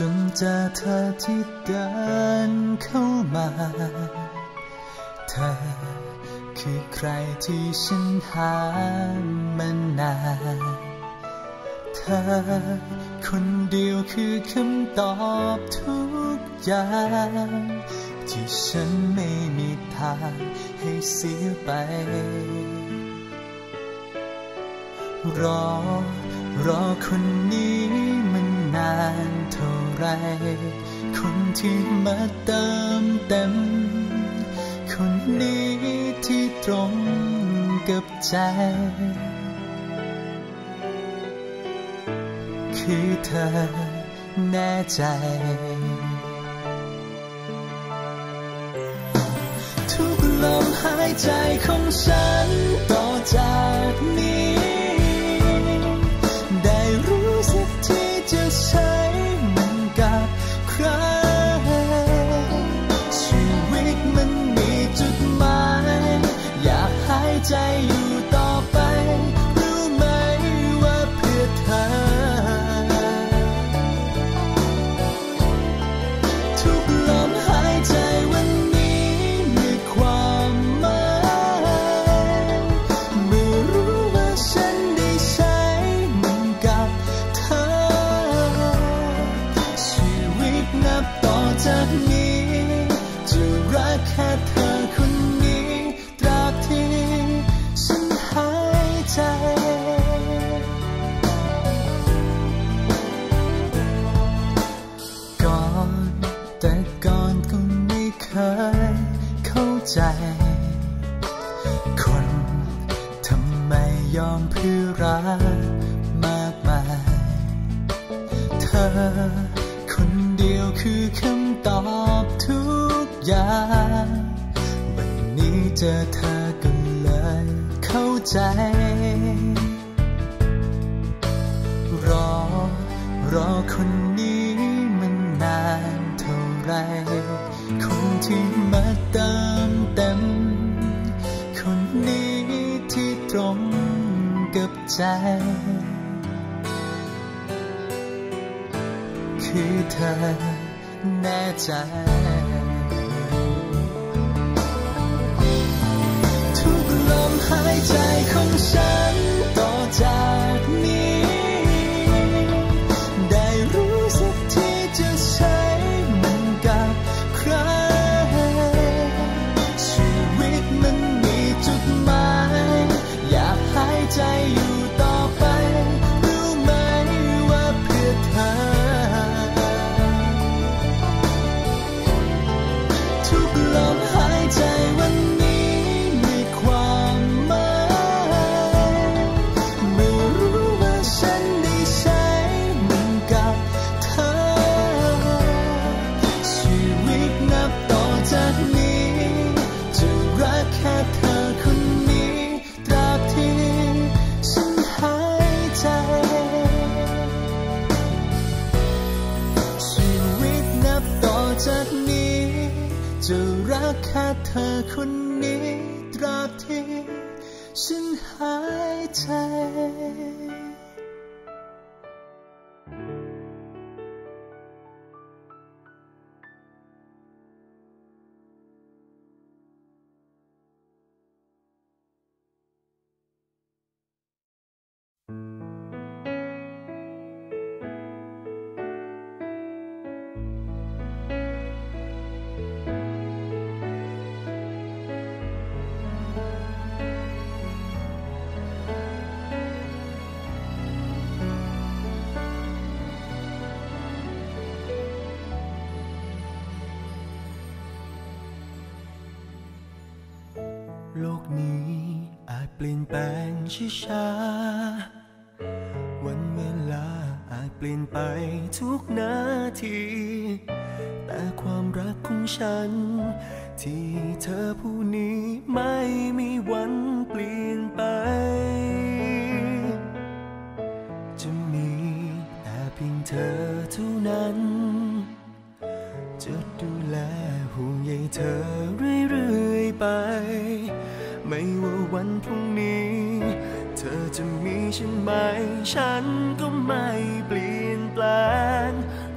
จนเจอเธอที่เดินเข้ามา เธอคือใครที่ฉันหามานานเธอคนเดียวคือคำตอบทุกอย่างที่ฉันไม่มีทางให้เสียไป รอ รอคนนี้มันนานเท่า ไร คนที่มาเติมเต็ม คนนี้ที่ตรงกับใจ คือเธอแน่ใจทุกลมหายใจของฉันต่อจากนี้ ใจ คนทำไมยอมเพื่อรักมากมาย เธอคนเดียวคือคำตอบทุกอย่าง วันนี้เจอเธอก็เลยเข้าใจ คือเธอแน่ใจ ทุกลมหายใจของฉัน จะรักแค่เธอคนนี้ตราบที่ฉันหายใจ โลกนี้อาจเปลี่ยนแปลงช้าๆวันเวลาอาจเปลี่ยนไปทุกนาที แต่แต่ความรักของฉัน ที่เธอผู้นี้ไม่มีวัน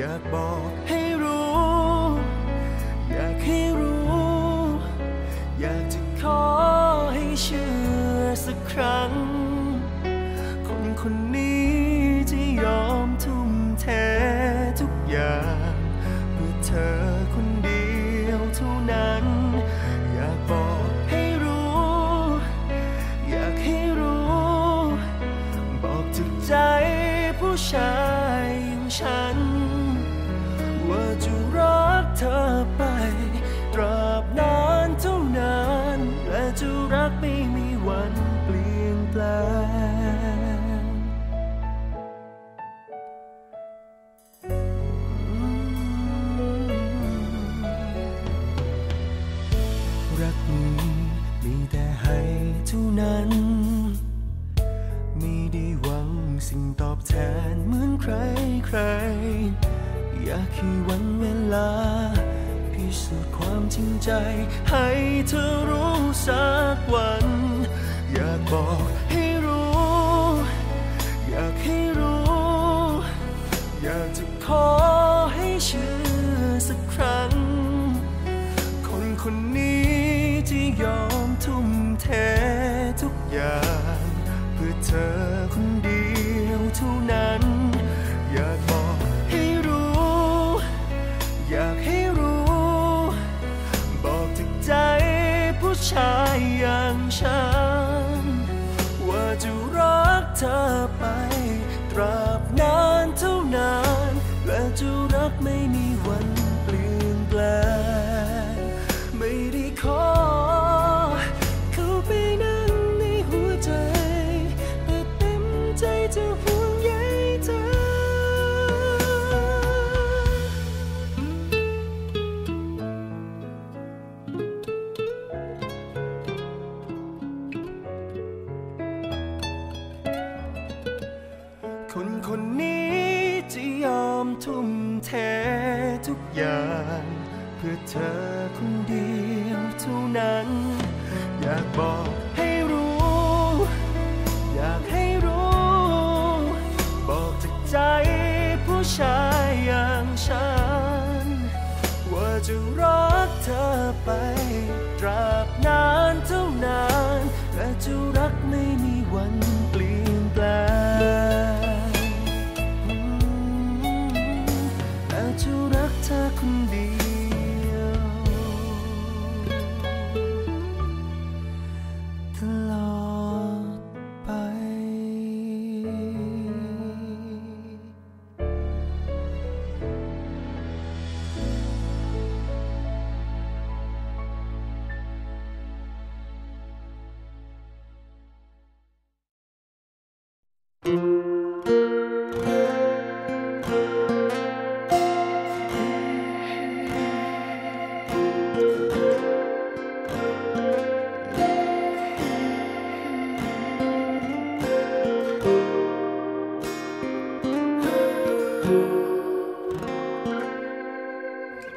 อยากบอกให้ ริงใจ ให้เธอรู้สักวัน อยากบอกให้รู้ อยากให้รู้ อยากจะขอให้เชื่อสักครั้ง คนคนนี้ที่ยอมทุ่มเททุกอย่าง เพื่อเธอคน รักไม่มีวันเปลี่ยนแปลงไม่ได้ขอ เข้าไปนั่งในหัวใจ แต่เต็มใจจะห่วงใยเธอ คนคนนี้ เททุกอย่าง เพื่อเธอคนเดียวเท่านั้น อยากบอกให้รู้ อยากให้รู้ บอกจากใจผู้ชายอย่างฉัน ว่าจะรักเธอไป ตราบนานเท่านานและจะรักไม่มีวัน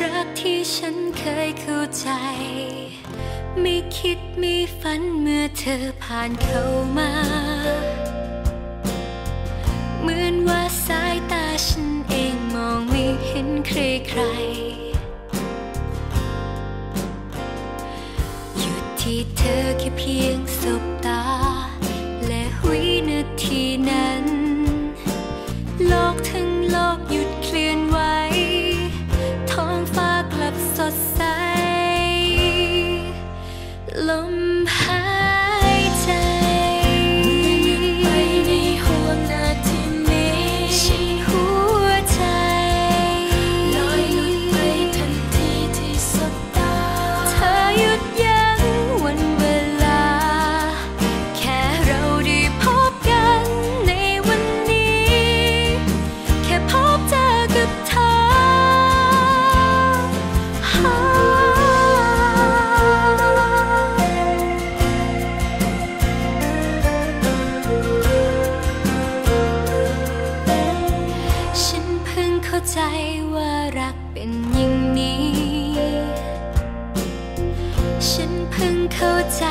รักที่ฉันเคยเข้าใจ ไม่คิดไม่ฝันเมื่อเธอผ่านเข้ามา เหมือนว่าสายตาฉันเองมองไม่เห็นใครใครหยุดที่เธอแค่เพียงสบตา ลมห ใจ